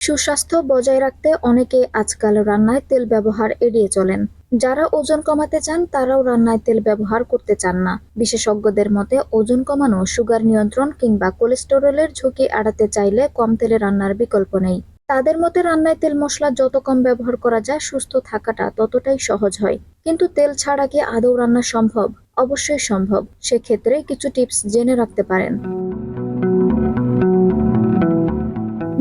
সুস্বাস্থ্য বজায় রাখতে অনেকে আজকাল রান্নায় তেল ব্যবহার এড়িয়ে চলেন। যারা ওজন কমাতে চান, তারাও রান্নায় তেল ব্যবহার করতে চান না। বিশেষজ্ঞদের মতে, ওজন কমানো, সুগার নিয়ন্ত্রণ কিংবা কোলেস্টেরলের ঝুঁকি এড়াতে চাইলে কম তেলে রান্নার বিকল্প নেই। তাদের মতে, রান্নায় তেল মশলা যত কম ব্যবহার করা যায়, সুস্থ থাকাটা ততটাই সহজ হয়। কিন্তু তেল ছাড়া কি আদৌ রান্না সম্ভব? অবশ্যই সম্ভব। সেক্ষেত্রে কিছু টিপস জেনে রাখতে পারেন।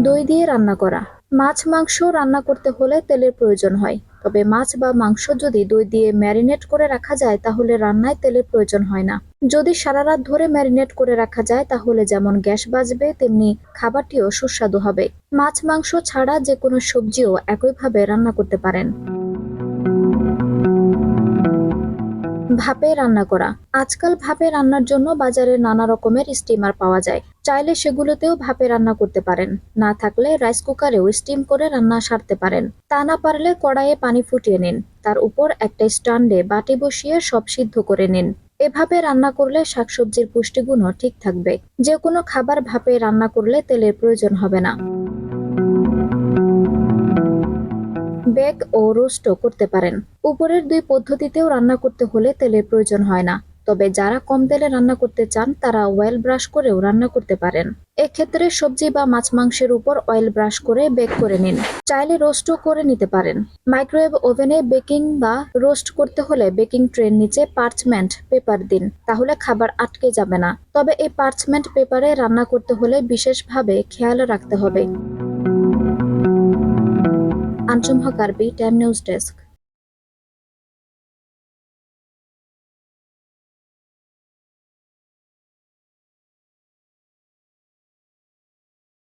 দই দিয়ে রান্না করা। মাছ, মাংস রান্না করতে হলে তেলের প্রয়োজন হয়। তবে মাছ বা মাংস যদি দই দিয়ে ম্যারিনেট করে রাখা যায়, তাহলে রান্নায় তেলের প্রয়োজন হয় না। যদি সারা রাত ধরে ম্যারিনেট করে রাখা যায়, তাহলে যেমন গ্যাস বাজবে, তেমনি খাবারটিও সুস্বাদু হবে। মাছ, মাংস ছাড়া যে কোনো সবজিও একইভাবে রান্না করতে পারেন। ভাপে রান্না করা। আজকাল ভাপে রান্নার জন্য বাজারে নানা রকমের স্টিমার পাওয়া যায়। চাইলে সেগুলোতেও ভাপে রান্না করতে পারেন। না থাকলে রাইস কুকারেও স্টিম করে রান্না সারতে পারেন। তা না পারলে কড়াইয়ে পানি ফুটিয়ে নিন। তার উপর একটা স্ট্যান্ডে বাটি বসিয়ে সব সিদ্ধ করে নিন। এভাবে রান্না করলে শাকসবজির পুষ্টিগুণও ঠিক থাকবে। যে কোনো খাবার ভাপে রান্না করলে তেলের প্রয়োজন হবে না। বেক ও রোস্টও করতে পারেন। উপরের দুই পদ্ধতিতেও রান্না করতে হলে তেলের প্রয়োজন হয় না। তবে যারা কম তেলে রান্না করতে চান, তারা অয়েল ব্রাশ করেও রান্না করতে পারেন। এক্ষেত্রে সবজি বা মাছ মাংসের উপর অয়েল ব্রাশ করে বেক করে নিন। চাইলে রোস্টও করে নিতে পারেন। মাইক্রোওয়েভ ওভেনে বেকিং বা রোস্ট করতে হলে বেকিং ট্রের নিচে পার্চমেন্ট পেপার দিন। তাহলে খাবার আটকে যাবে না। তবে এই পার্চমেন্ট পেপারে রান্না করতে হলে বিশেষভাবে খেয়াল রাখতে হবে। আঞ্চুম হক আরবি টাইম নিউজ ডেস্ক।